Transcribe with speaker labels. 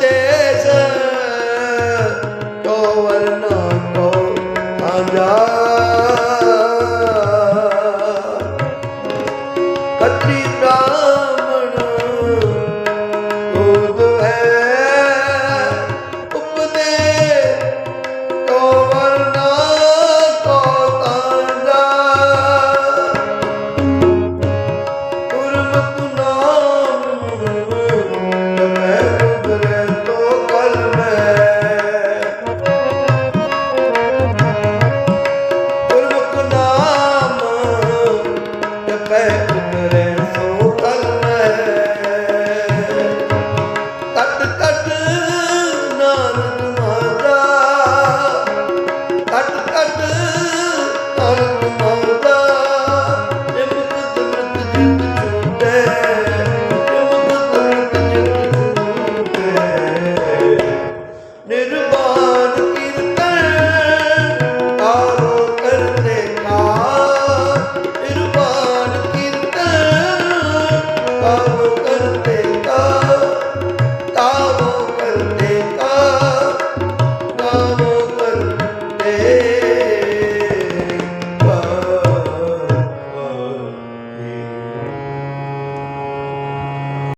Speaker 1: ਉਪਦੇਸ਼ ਕੋ ਵਰਨਾ ਕੋ ਆਜਾ पे